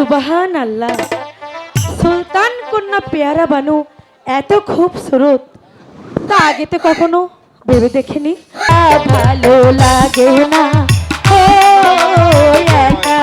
সুবাহান আল্লাহ সুলতান কন্যা পেয়ারা বানু, এত খুব সুরত। তা আগে তো কখনো ভেবে দেখিনি। ভালো লাগে না। ও একা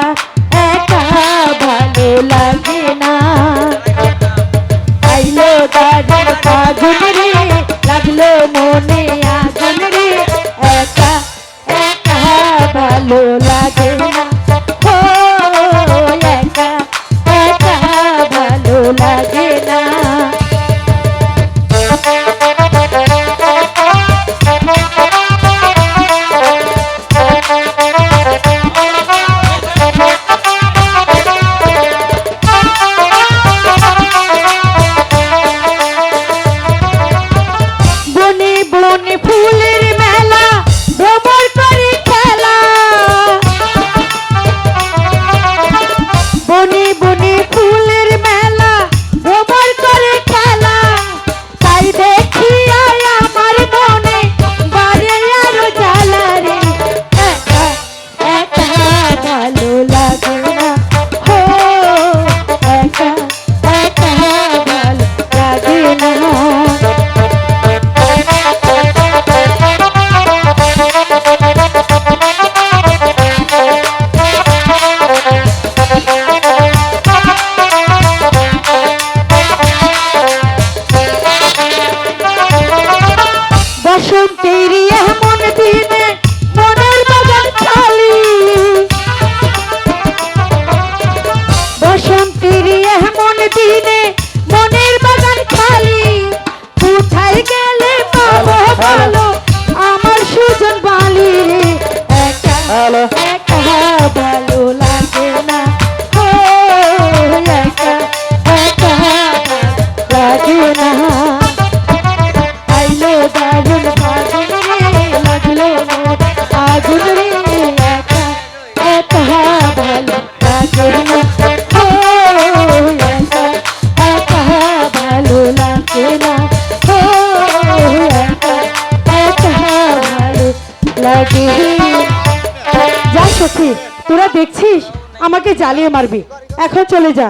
যা তোরা দেখছিস? আমাকে জ্বালিয়ে মারবি। এখন চলে যা।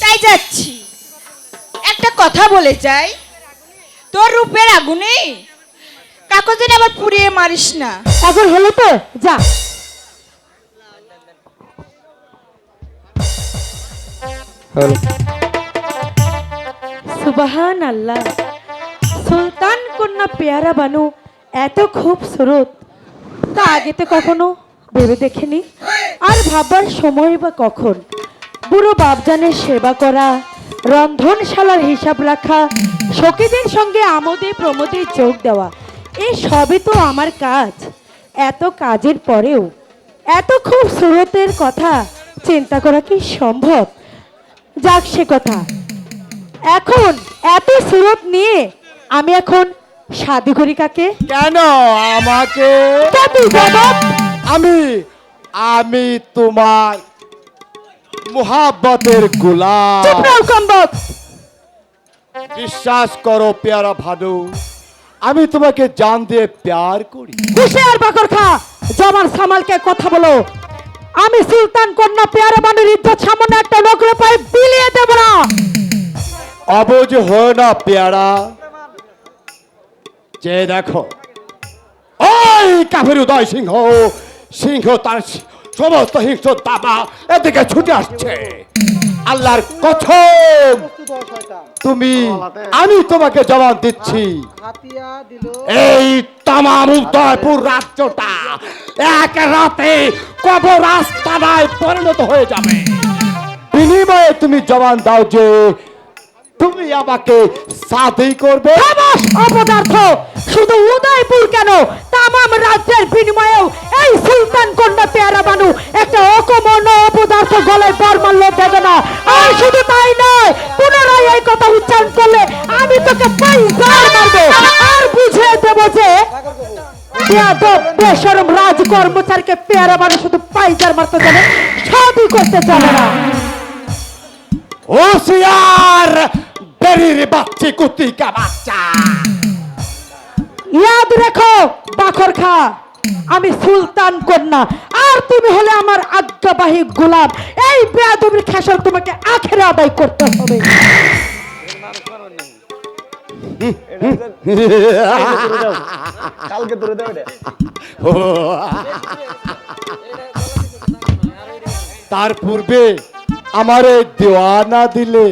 তাই যাচ্ছি। একটা কথা বলে যাই। তোর রূপের আগুনে কাগজের আবার পুড়িয়ে মারিস না। এখন হলো তো? যা। সুবাহান আল্লাহ সুলতান কন্যা পেয়ারা বানু এত খুবসুরত তা আগে তো কখনো ভেবে দেখিনি? আর ভাববার সময় বা কখন? বুড়ো বাপজানের সেবা করা রন্ধনশালার হিসাব রাখা সখীদের সঙ্গে আমোদে প্রমোদে যোগ দেওয়া এই সবই তো আমার কাজ। এত কাজের পরেও এত খুব সুরতের কথা চিন্তা করা কি সম্ভব? যাক সে কথা। এখন এত সুরত নিয়ে আমি এখন করি কাকে কেন আমাকে আমি আমি তোমার মোহাব্বতের গোলাম। বিশ্বাস করো পেয়ারা ভানু আমি তোমাকে জান দিয়ে প্যার করি। আর বাকর খা? জমান সামালকে কথা বলো। আমি সুলতান কন্যা পেয়ারা বানুর ইজ্জত সামনে একটা নকরে পায়ে বিলিয়ে দেব না। অবুঝ হয় না পেয়ারা। যে দেখো ওই কাফের উদয় সিংহ সিংহ তার সমস্ত হিংস্র দাবা এদিকে ছুটে আসছে। আল্লাহর কথম। তুমি, আমি তোমাকে জবাব দিচ্ছি। এই তামাম উদয়পুর রাজ্যটা এক রাতে কবর আস্তানায় পরিণত হয়ে যাবে। বিনিময়ে তুমি জবান দাও যে তুমি আমাকে সাথী করবে। শুধু উদয়পুর কেন? তামাম রাজ্যের বিনিময়েও এই সুলতান কন্যা পেয়ারা বানু একটা অকমন অপদার্থ গলায় বর মারলে দেবে না আর শুধু তাই নয় পুনরায় এই কথা উচ্চারণ করলে আমি তোকে পাইজার মারবো। আর বুঝিয়ে দেবো যে বেশরম রাজ কর্মচারীকে পেয়ারা বানু শুধু পাইজার মারতে জানে সাধু করতে জানে না। হোশিয়ার বেরির বাচ্চি কুতিকা বাচ্চা। ইয়াদ রেখো বাখর খা। আমি সুলতান কন্যা। আর তুমি হলে আমার আজ্ঞাবাহী গোলাম। এই বেয়াদবির খেসাল তোমাকে আখেরে আদায় করতে হবে। কালকে ধরে দেবে এটা। তার পূর্বে আমার এই দেওয়ানা দিলে।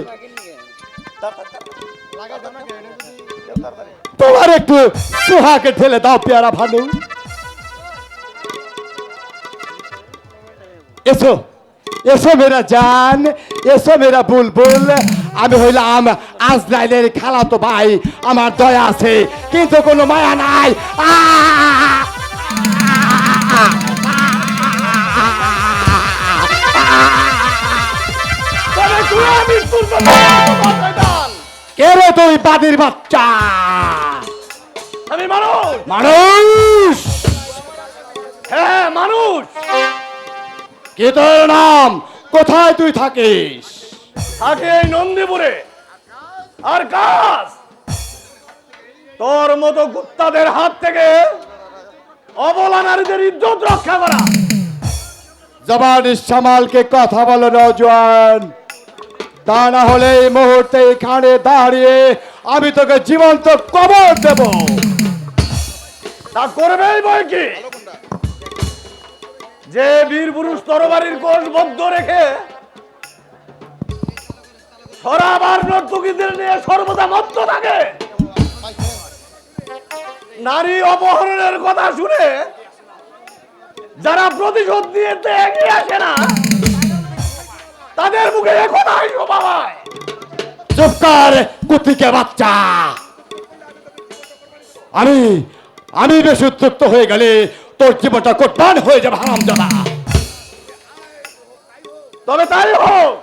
তোমার একটু সোহাকে ঠেলে দাও পেয়ারা ভানু। এসো এসো মেরা জান এসো মেরা বুলবুল। আমি হইলাম আজরাইলের খালাতো ভাই আমার দয়া আছে কিন্তু কোনো মায়া নাই। আহ! তবে তুই আমি সুলতান তোমার শয়তান। কে রে তুই বাদির বাচ্চা? আমি মানুষ। মানুষ! হ্যাঁ মানুষ। কে তোর নাম? কোথায় তুই থাকিস? থাকে এই নন্দীপুরে। আর কাজ তোর মতো কুত্তাদের হাত থেকে অবলা নারীদের ইজ্জত রক্ষা করা। জবান সামালকে কথা বলো নজওয়ান তা না হলে এই মুহূর্তে এখানে দাঁড়িয়ে আমি তোকে জীবন্ত কবর দেব। তা করবেই বই কি? যে বীর পুরুষ তরবারির কোষ বদ্ধ রেখে নিয়ে সর্বদা থাকে। নারী অপহরণের কথা শুনে যারা প্রতিশোধ নিয়ে এগিয়ে আসে না, তাদের মুখে একথাই শোভা কুতিকে বাচ্চা। আমি আমি বেশ উত্তপ্ত হয়ে গেলে তোর জীবনটা কোটবান হয়ে যাবে, হারাম জানা তবে তাই হোক।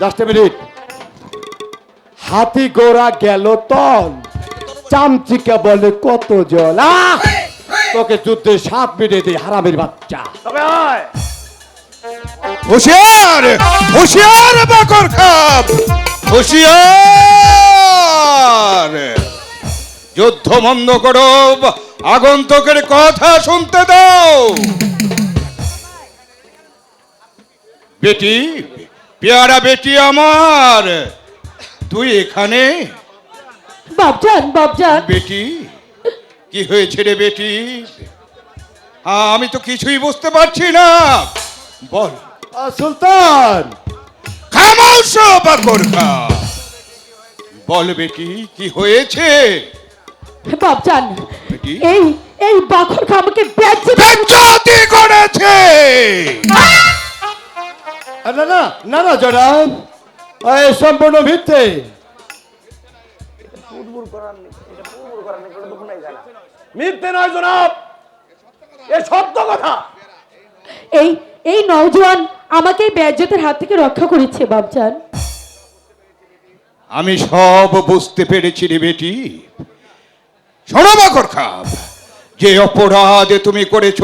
জাস্ট মিনিট হাতি গোড়া গেল তল। চামচিকা বলে কত জল। তোকে যুদ্ধে সাত মিনিটে দিই, হারামের বাচ্চা। তবে আয়। হুশিয়ার! হুশিয়ার, বাকর খাপ! হুশিয়ার! যুদ্ধ বন্ধ করো। আগন্তকের কথা শুনতে দাও। বেটি পেয়ারা বেটি আমার তুই এখানে? বাবজান বাবজান বেটি কি হয়েছে রে বেটি? আমি তো কিছুই বুঝতে পারছি না। বল। সুলতান। খামোশ বল বেটি কি হয়েছে? বাবজান বেটি? এই এই বাখর আমাকে বেচে বেজ্জতি করেছে! না না না না জনাব। সম্পূর্ণ মিথ্যে মিথ্যে নয় জনাব। এ সত্য কথা। এই এই নওজোয়ান আমাকে ব্যাজ্যতের হাত থেকে রক্ষা করেছে বাবজান আমি সব বুঝতে পেরেছি রে বেটি। শোনো খাপ। যে অপরাধ তুমি করেছ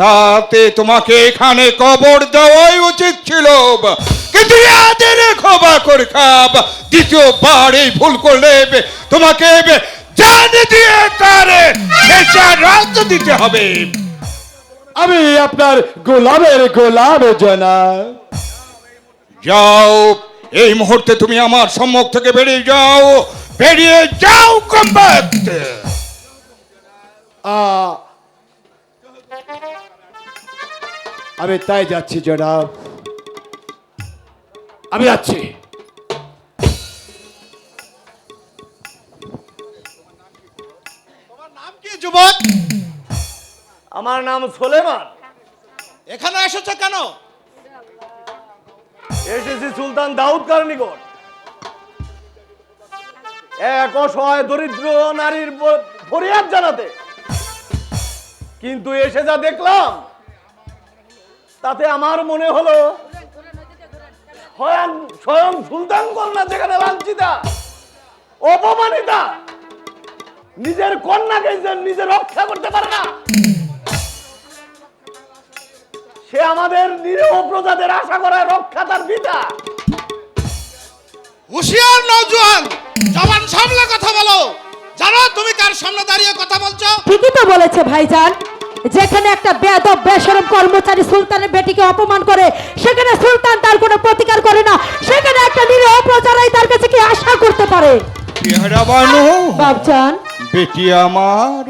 তাতে তোমাকে এখানে কবর দেওয়াই উচিত ছিল কিন্তু ইয়াদে রেখো বাকর খাপ। দ্বিতীয়বার এই ভুল করলে তোমাকে জান দিয়ে তার রাত দিতে হবে। আমি আপনার গোলামের গোলাম জনাব যাও এই মুহূর্তে তুমি আমার সম্মুখ থেকে বেরিয়ে যাও। বেরিয়ে যাও আহ, আমি তাই যাচ্ছি জনাব। আমি যাচ্ছি। নাম কি যুবক? আমার নাম সোলেমান। এখানে এসেছ কেন? এসেছি সুলতান দাউদ কার নিকট। এক অসহায় দরিদ্র নারীর ফরিয়াদ জানাতে। কিন্তু এসে যা দেখলাম, তাতে আমার মনে হলো, স্বয়ং স্বয়ং সুলতান কন্যা যেখানে লাঞ্ছিতা, অপমানিতা, নিজের কন্যাকে নিজে রক্ষা করতে পারে না, সে আমাদের নিরীহ প্রজাদের আশা করা রক্ষা তার পিতা। হুশিয়ার জবান কার সামনে দাঁড়িয়ে কথা বলছো? ঠিকই তো বলেছে ভাইজান। যেখানে একটা বেদব বেসরম কর্মচারী সুলতানের বেটিকে অপমান করে সেখানে সুলতান তার কোনো প্রতিকার করে না সেখানে একটা নিরীহ প্রজারাই তার কাছে কি আশা করতে পারে? বাবজান বেটি আমার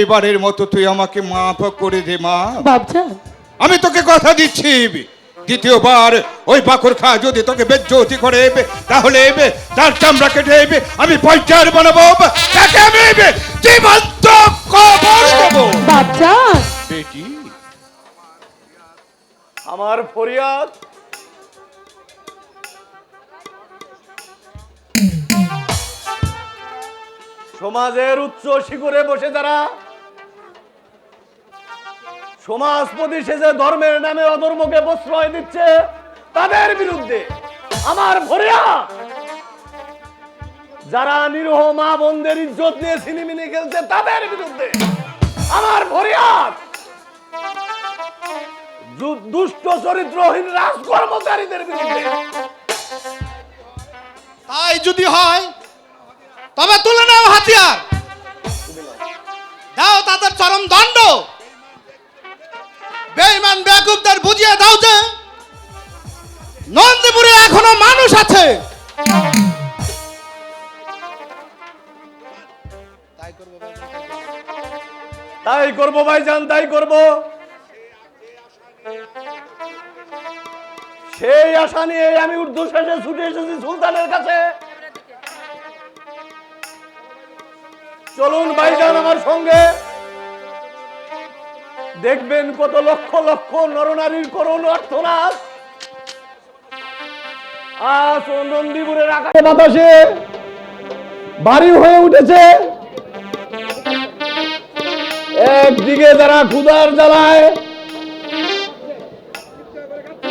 এবারের মতো তুই আমাকে মাফ করে দে মা। বাবজান আমি তোকে কথা দিচ্ছি। দ্বিতীয়বার ওই পাখর খা যদি তোকে বেজ্জতি করে তাহলে তার চামড়া কেটে আমি পঞ্চার বানাবো তাকে আমি জীবন্ত কবর দেবো। বাবজান বেটি আমার ফরিয়াদ। সমাজের উচ্চ শিখরে বসে যারা সমাজপতি সেজে ধর্মের নামে অধর্মকে প্রশ্রয় দিচ্ছে তাদের বিরুদ্ধে। আমার ফরিয়াদ যারা নিরহ মা বোনদের ইজ্জত নিয়ে সিনেমিনি খেলছে তাদের বিরুদ্ধে। আমার দু- দুষ্ট চরিত্রহীন রাজ কর্মচারীদের বিরুদ্ধে। তাই যদি হয়, তবে তুলে নাও হাতিয়ার। দাও তাদের চরম দণ্ড। বেঈমান বেকুবদের বুঝিয়ে দাও যে নন্দীপুরে এখনও মানুষ আছে। তাই করব ভাইজান তাই করব। সেই আশা নিয়ে আমি ঊর্ধ্বশ্বাসে ছুটে এসেছি সুলতানের কাছে। চলুন ভাইজান আমার সঙ্গে। দেখবেন কত লক্ষ লক্ষ নরনারীর করুণ অর্থনাথ আজ নন্দীপুরের আকাশে বাতাসে ভারী হয়ে উঠেছে। একদিকে যারা ক্ষুধার জ্বালায়,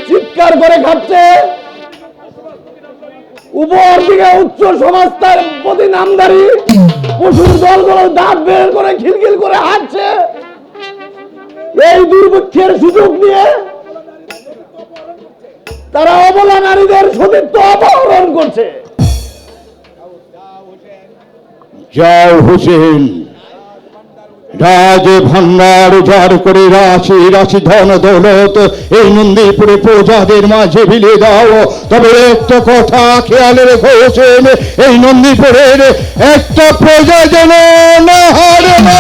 চিৎকার করে খাচ্ছে। উপর দিকে উচ্চ সমাজতার প্রতি নামদারি পশুর দলগুলো দাঁত বের করে খিলখিল করে হাঁটছে। এই দুর্ভিক্ষের সুযোগ নিয়ে তারা অবলা নারীদের সতীত্ব অপহরণ করছে। যাও হোসেন। রাজ ভান্ডার যার করে রাশি রাশি ধন দৌলত, এই নন্দীপুরে প্রজাদের মাঝে বিলিয়ে দাও। তবে একটা কথা খেয়াল রেখো হোসেন, এই নন্দীপুরের একটা প্রজা যেন না হারে না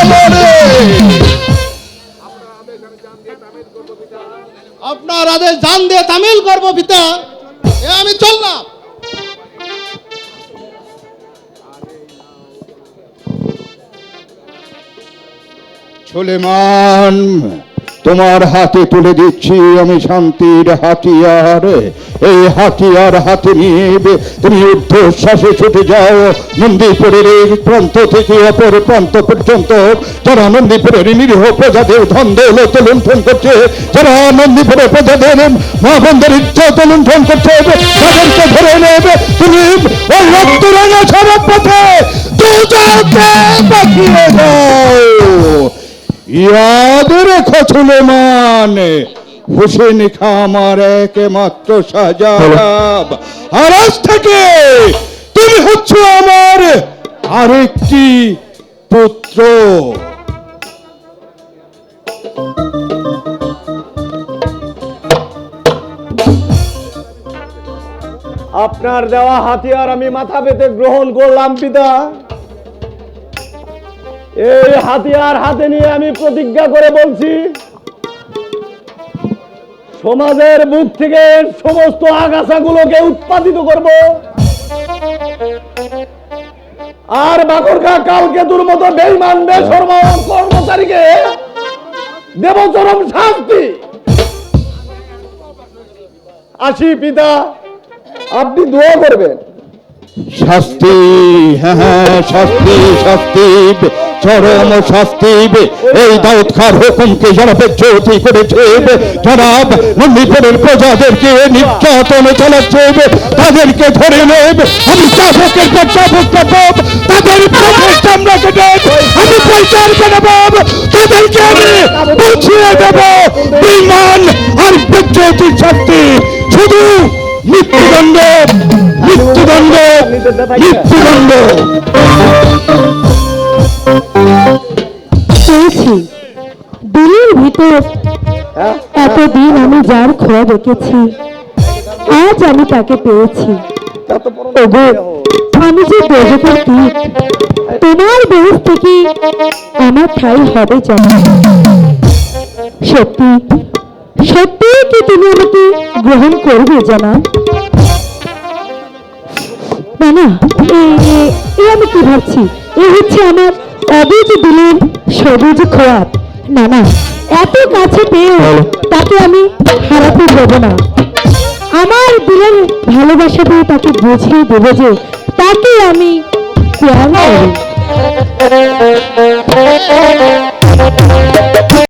আপনার আদেশ জান দিয়ে তামিল করব পিতা। এ আমি চললাম। সুলেমান তোমার হাতে তুলে দিচ্ছি আমি শান্তির হাতিয়ার। এই হাতিয়ার হাতে নিয়ে তুমি ঊর্ধ্বশ্বাসে ছুটে যাও। নন্দীপুরের এই প্রান্ত থেকে অপর প্রান্ত পর্যন্ত যারা নন্দীপুরের নিরীহ প্রজাদের ধন দৌলত লুণ্ঠন করছে, যারা নন্দীপুরের প্রজাদের মা বন্ধের ইজ্জত লুণ্ঠন করছে, তাদেরকে ধরে নেবে তুমি ওই রক্ত সড়ক পথে। দুজনকে পাঠিয়ে দাও। ইয়াদ রেখো সুলেমান হুসেন খা আমার একমাত্র সাজাব আর আজ থেকে তুমি হচ্ছ আমার আরেকটি পুত্র আপনার দেওয়া হাতিয়ার আমি মাথা পেতে গ্রহণ করলাম পিতা। এই হাতিয়ার হাতে নিয়ে আমি প্রতিজ্ঞা করে বলছি, সমাজের বুক থেকে সমস্ত আগাছাগুলোকে উৎপাদিত করব। আর বাকরকা কালকেতুর মতো বেইমান, বেশর্ম কর্মচারীকে দেব চরম শাস্তি। আসি পিতা, আপনি দোয়া করবেন। শাস্তি হ্যাঁ হ্যাঁ শাস্তি শাস্তি। চরম শাস্তি এই দাউদ খার হুকুমকে যারা বেজ্জতি করেছে যারা নন্দীপুরের প্রজাদেরকে নির্যাতনে চালাচ্ছে তাদেরকে ধরে নেব। আমি চাবকের পর চাবক চাপব তাদের পথের চামড়া কেটে আমি পয়সার কেনাব তাদেরকে আমি বুঝিয়ে দেব। বিমান আর বেজ্জতির শাস্তি শুধু মৃত্যুদণ্ড মৃত্যুদণ্ড মৃত্যুদণ্ড। এতদিন আমি যার খোয়া রেখেছি আজ আমি তাকে পেয়েছি। তোমার বেশ থেকে আমার ঠাই হবে সত্যি সত্যি কি তুমি আমাকে গ্রহণ করবে জানা? না এ- আমি কি ভাবছি? এ হচ্ছে আমার অবুজ দিলের সবুজ খোয়াব না না এত কাছে পেয়েও তাকে আমি হারাতে দেব না। আমার দিলের ভালোবাসা দিয়ে তাকে বুঝিয়ে দেবো যে তাকে আমি প্রেম করি